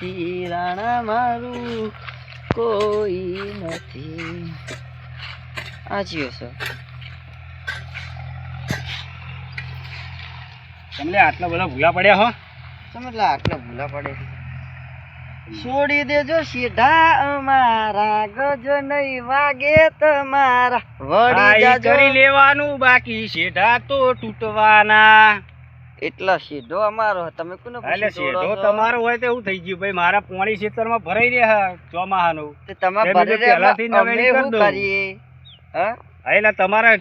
સંગાતી રાણા મારું કોઈ નથી. આ જીઓ સર તમને આટલા બધા ભૂલા પડ્યા હો? સમજલા આટલા ભૂલા પડે છોડી દેજો સીધા અમારા ગજો નહીં વાગે તમારા. વળી કરી લેવાનું બાકી સીધા તો તૂટવાના. એટલા સીધો અમારો તમે કોને એટલે છો? તમારો હોય તો એવું થઈ ગયું. ભાઈ મારા પોણી ખેતરમાં ભરાઈ રહ્યા ચોમાહાનું. તે તમે ભરી રહ્યા પહેલાથી અમે શું કરીએ? હા? હા, એટલે તમારે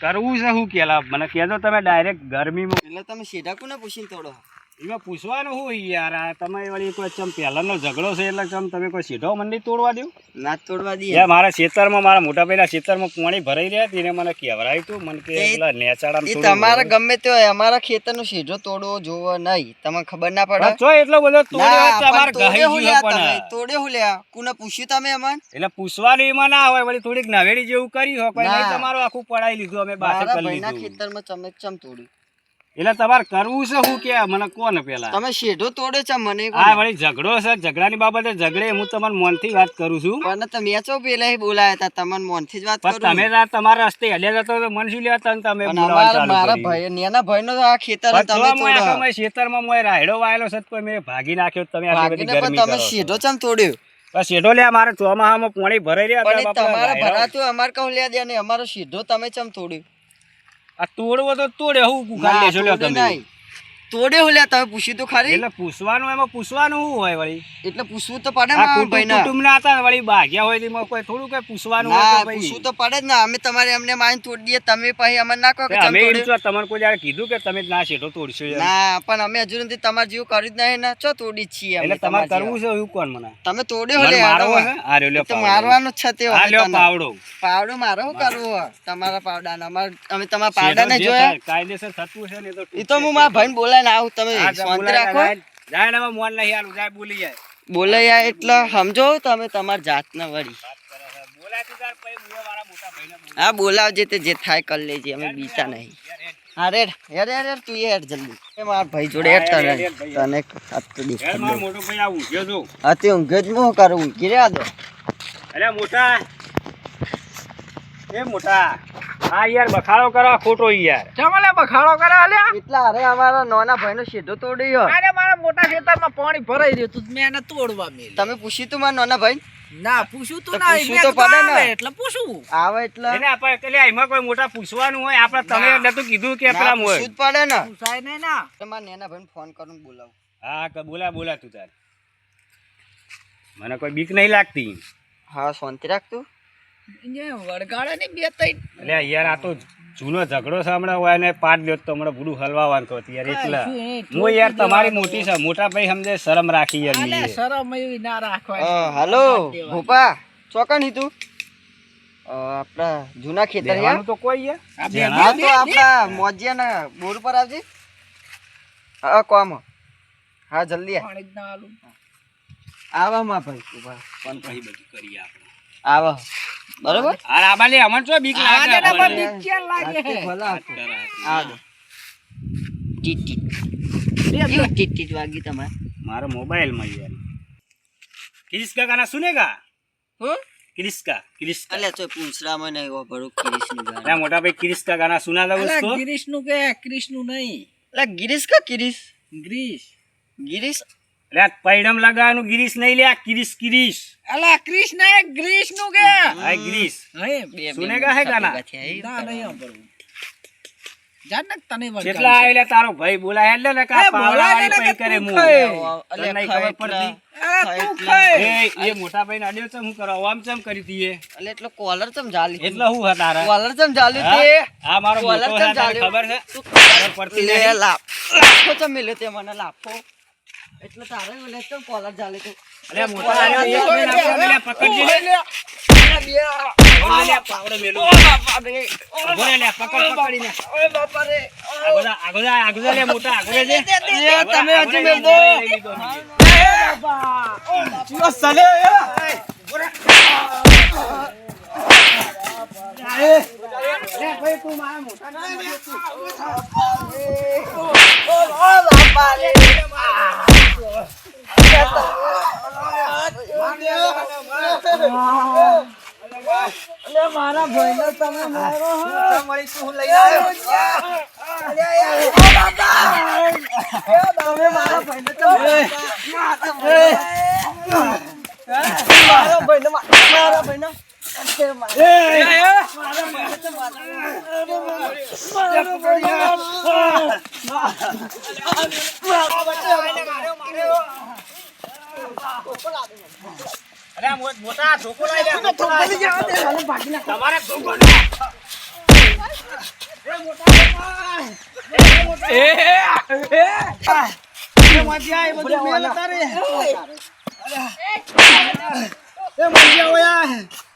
કરવું છે શું કેલા મને કહેજો તમે ડાયરેક્ટ ગરમીમાં. એટલે તમે સીધા કોને પૂછીને તોડો? એમાં પૂછવાનું શું યાર આ તમે વળી કોઈ ચમ પહેલાનો ઝઘડો છે એટલે ચમ તમે કોઈ સીધો મંડી તોડવા દો ના તોડવા દઈએ મારા ખેતરમાં મારા મોટા ભાઈના ખેતરમાં પાણી ભરાઈ રહ્યા તેને મને કહેવરાયું હતું મને કે પેલા નેચાડામાં એ તમારે ગમે તે હોય અમારા ખેતરનો સીધો તોડવો જોવો નહીં તમને ખબર ના પડે જો એટલો બધો તોડ્યો ના, હોય તો અમારે પણ તોડે હું ગયો લ્યા તમે? પણ તોડે હું લ્યા? કોને પૂછ્યું તમે અમન? એટલે પૂછવાનું એમાં ના હોય વળી થોડીક નાવેડી જેવું કરી હોય કોઈ. તમારું આખું પડાઈ લીધું અમે બાસે કરી લીધું ખેતરમાં ચમે ચમ તોડ્યું? એટલે તમારે કરવું છે શું કે મને કોને પેલા? તમે શેઢો તોડે છે મને હા વળી ઝઘડો છે ઝઘડાની બાબતે ઝઘડે હું તમને મોનથી વાત કરું છું. પણ તમે ચો પેલા બોલાયા હતા તમને મોનથી જ વાત કરું. તમે તમારા રસ્તે હેલ્યા જતો તો મન શું લેતા તમે અમારા મારા ભાઈ નેના ભાઈ નો આ ખેતર તમે તોડો ખેતરમાં મોય રાયડો વાયેલો છે તો કોઈ મેં ભાગી નાખ્યો તમે આ બધી ગરમી તમે શેઢો ચમ તોડ્યો? શેઢો લે મારે ચોમાહામાં પાણી ભરાઈ રહ્યા તમારા ભરાતું અમારે કહું લે દે ને અમારો શેઢો તમે ચમ તોડ્યો? આ તોડવો તો તોડે હું ઉખાડી લેશો લ્યો તમે. તોડ્યો લ્યા તમે પૂછ્યું તો ખરી? એટલે પૂછવાનું એમાં પૂછવાનું શું હોય વળી? એટલે પૂછવું તો પડે મારા કુટુંબ ના હતા વળી ભાગ્યા હોય એમાં કોઈ થોડું કઈ પૂછવાનું હોય ભાઈ. પૂછવું તો પડે જ ને. અમે તમારે અમને માન તોડી દઈએ તમે પછી અમને ના કહો કે અમે તમને કોઈ જયારે કીધું કે તમે ના શેઠો તોડશો ના પણ અમે હજુ નથી તમારે જેવું કર્યું જ નહીં ને. છો તોડી જ છીએ એટલે તમારે કરવું છે એવું કોણ મને? તમે તોડ્યો મને લે મારવો છે લ્યો તો મારવાનું છે તે. પાવડો. પાવડો મારો કરવો? તમારા પાવડા અમારે અમે તમારા પાવડા ને જોયા. કાયદેસર થતું છે ને એ તો એ તો હું મારા ભાઈને બોલાવીને આવું તમે શાંતિ રાખો. જાય, જાય ને મોન નહીં હાલું, જાય બોલી જાય. બોલાયા એટલે સમજો તમે તમાર જાતના વળી. હા બોલાવજે તે જે થાય કરી લેજે અમે બીતા નહીં. હા રેડ હેડ હેડ હેડ તું હેડ જલ્દી. એ મારા ભાઈ જોડે હેડ તને તને દેખાડ મારો મોટો ભાઈ આ ઊંઘ્યો છો. હા તે ઊંઘે જ હું કરું ઊંઘી રહ્યા દો. અલ્યા મોટા. એ મોટા. હા યાર બખાડો કરો ખોટો યાર. ચમલે બખાડો કરે આલ્યા એટલા અરે અમારા નાના ભાઈનો શેઢો તોડ્યો અરે મારા મોટા ખેતરમાં પાણી ભરાઈ રહ્યું તું મેં એને તોડવા મેલ. તમે પૂછ્યું તું મારા નાના ભાઈ ના પૂછ્યું તો ના પૂછવું તો પડે ને. આવે એટલે પૂછું. આવે એટલે? એને આપણે એટલે એમાં કોઈ મોટા પૂછવાનું હોય આપણે તમે ના. એટલે તો કીધું કે પેલા હોય. પૂછવું પડે ને. પૂછાય નહીં ના. તમારા નાના ભાઈને ફોન કરું બોલાવું. હા કે બોલા બોલા તું તાર. મને કોઈ બીક નહીં લાગતી. હા શાંતિ રાખતું વળગાડે ને બે ત્રણ. એટલે યાર આ તો જૂનો ઝઘડો છે હમણાં હોય ને પાટ દો તો હમણાં બધું હલવાવાનું કહો યાર એટલે. હું યાર તમારી મોટી છે મોટા ભાઈ સમજે શરમ રાખી યાર શરમ એવી ના રાખવા હલો ભોપા ચોકન હી તું? આપણા જૂના ખેતર તો કોઈ યાર. આ તો આપણા મોજિયાના બોર પર આવજે. હા કોમ. હા જલ્દી આવ. પાણી જ ના આલું. આવા માં ભાઈ પણ પછી બધું કરીએ આપણે. આવા. બરોબર? અરે આબાલે અમન છો બીક લાગે આને પણ બીક કે લાગે હે ભલા આગ ટીટ ટીટ. રે ટીટ ટીટ વાગી તમાર? મારો મોબાઈલમાં યાર કિરિસ્કા ગાના સુનેગા હું? કિરિસ્કા કિરિસ્કા અલે તો પૂંછરા માં નહીં વાપરું કિરિશનું ગાના મોટા ભાઈ કિરિસ્કા ગાના સુના દઉં તો કિરિશનું કે કિરિશનું નહીં? અલે ગિરીશ કા કિરિશ? ગ્રીશ. ગિરીશ? અરે પૈડમ લગાવવાનું ગિરીશ નહીં લે આ કિરીશ કિરીશ અલા ને એ ગ્રીશનું કે હાય ગિરીશ હે સુનેગા હે ગાના? ના નહીં સાંભળવું. જાન તને વળગાડી કેટલા છે. તારો ભાઈ બોલાય એટલે ને કા પાવડા વાળી પઈ કરે ખાય. મું. અલ્યા ખબર પડતી? તું ખાય. એ એ મોટા ભાઈ અડ્યો છે હું કરવા આમ ચમ કરી દીએ એટલે એટલો કોલર ચમ જાલી એટલે હું હતા તારા કોલર ચમ જાલ્યું હા? તે આ મારો કોલર ચમ છે ખબર છે તું ખબર પડતી લે લાફો ચમ મેલ્યો તે મને લાફો એટલે તારે ઓલે તો? કોલર જાલે તો. અલ્યા મોટા આલ્યો, આ પકડજે લે. લે. બોલે લે, ભાઈ ભાઈ ઓય તમે મારા આગો જા, આગો જા, આગો જા લે, મોટા, આગો જા જે. એ તમે આગો હજી દો. મોબાઈલ લઈ લીધો નીચે. મારા ભાઈને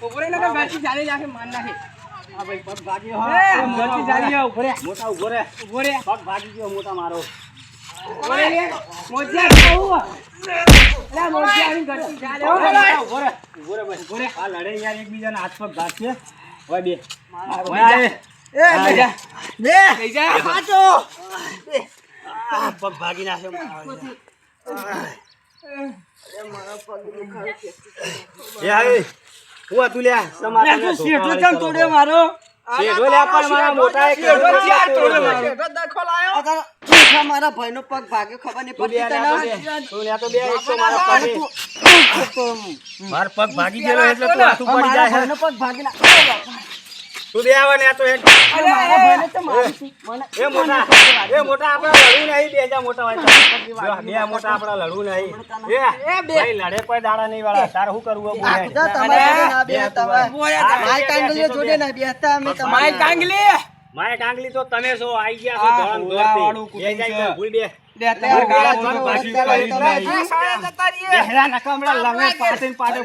મારો તમે મારા ભાઈને તો મારો નાખે. આ ભાઈ પગ ભાગી મો- મોટા ધોકો લઈ લે તમારે મોટા ઊભો રે ઊભો પગ ભાગી ગયો મોટા મારો. ઊભો રે ઊભો રે બસ. ઊભો રે આ લડે યાર એકબીજાના હાથ પગ ભાગશે. હોય બે. હવે આ આ પગ ભાગી નાખે એ હાય હું હતું લ્યા સમાજ શેઠો ચમ તોડ્યો મારો. શેઠો લ્યા પણ મારા મોટા એક ચૂઠા મારા. ભાઈનો પગ ભાગ્યો ખબર નહીં તું પડતી તને તું લ્યા તો બે એક મારા પાણી માર પગ ભાગી ગયો એટલે તું હાથું પડી મારા જાય. પગ ભાગી ના તું બે આવે ને આ તો એક મારા ભાઈને તો મારી તું. મને એ મોટા એ મોટા આપણા લડવું નહીં બે જા મોટા તો. બે મોટા આપણા લડવું નહીં. એ ભાઈ લડે કોઈ દાડા નહીં વાળા. તારે શું કરવું બોલે? બધા ના જોડે અમે તમારા. મારે ડાંગલી તો તમે છો આઈ ગયા છો ધોળામ ધોળતી બે જાય તો ભૂલ બે. બેહરા નકામડા લંગર પાછળ ને પાછળ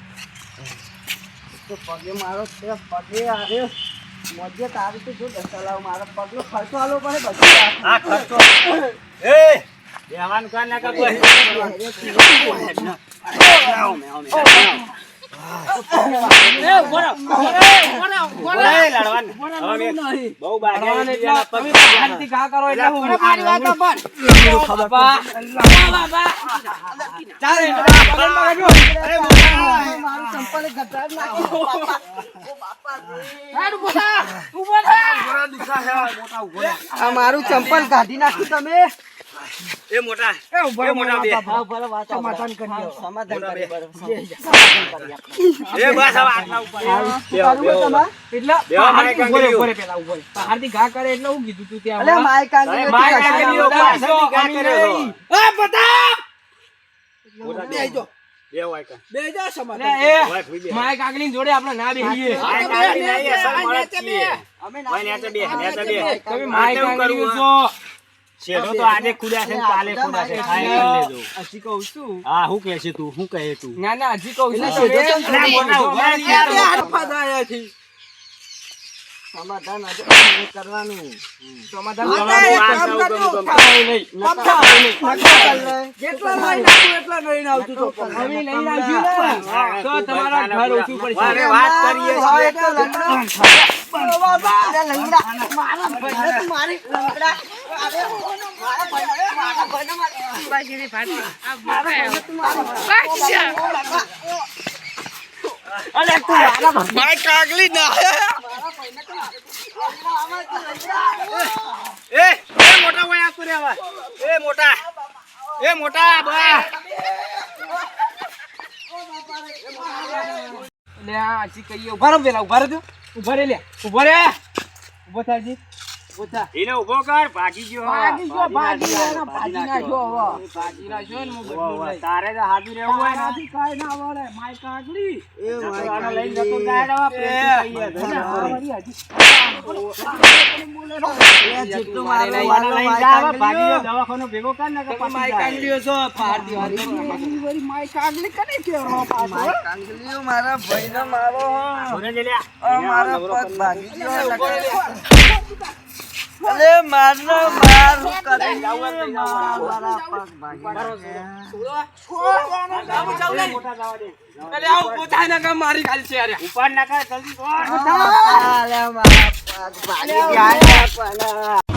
તો પગે મારો છે પગે આવ્યો મોજે તારી તો જો દસલાવ મારો પગનો ખર્ચો આલો પડે બધું આ ખર્ચો. એ, બેહવાનું કર ના કર મારું ચંપલ કાઢી નાખ્યું તમે. એ મોટા એ મોટા બે. સમાધાન કરી સમાધાન કરી બરોબર. એ બસ હવે આટલા ઉપર. બેહો, કરવું બેહો. તમારે? બેહો, મારે કાંગરીઓ. અલે માય કાંગરીઓ મારે તો કાંગરીઓ કશામાં પાછળથી ઘા કર્યો છો. મોટા બેહો. બેહો, આય કાં. ઓય, ભૂઈ બે. માય કાકલી જોડે આપણે ના બેહીએ અમે ના. તમે આ માય શેઠો તો આજે ખુલ્યા છે કાલે ખુલ્યા છે ખાઈ લેજો. હજી કહું છું. હા શું કહે છે તું શું કહે તું ના ના હજી કહું છું એટલે શેઠો તમે- કેમ અલા, મોટા ઊભા રહે યાર. સમાધાન કરવાનું. સમાધાન તો તમારા ઘર ઓછું પડશે. વાત કરીએ છીએ. મારા તું મારી લંગડા. અરે, મારા મારા મારી- મારા તું મારી- કાકલી ના. એ મોટા હોય આ કરે હવે? એ મોટા એ મોટા, બા. લે, આ હજી કહીએ, ઊભા રહો પેલા, ઊભા રહો ઊભા રે, લે. ઊભા રે. ઊભો થાય ઊભો એને ઊભો કર ભાગી ગયો. ભાગી ગયો ભાગી ગયો. ભાગી નાખ્યો હવે. ભાગી નાખ્યો ને હું. લઈ. તારે તો હાજર રહેવું હોય ને? આનાથી કાંઈ ના વળે. માય કાગડી નકર આને લઈને જતો જેટલું મારે કર ને માય માય મારા ભાઈને મારો ભાગી ગયો ઊભો. અલે મારનો માર. કરી મારા. મારા પગ ભાગી આવું આવ નહીં. ના. અલે કામ મારી ખાલી છે અરે. ઉપાડ ના કર, જલ્દી. અલે મારા પગ ભાગી ગયા પણ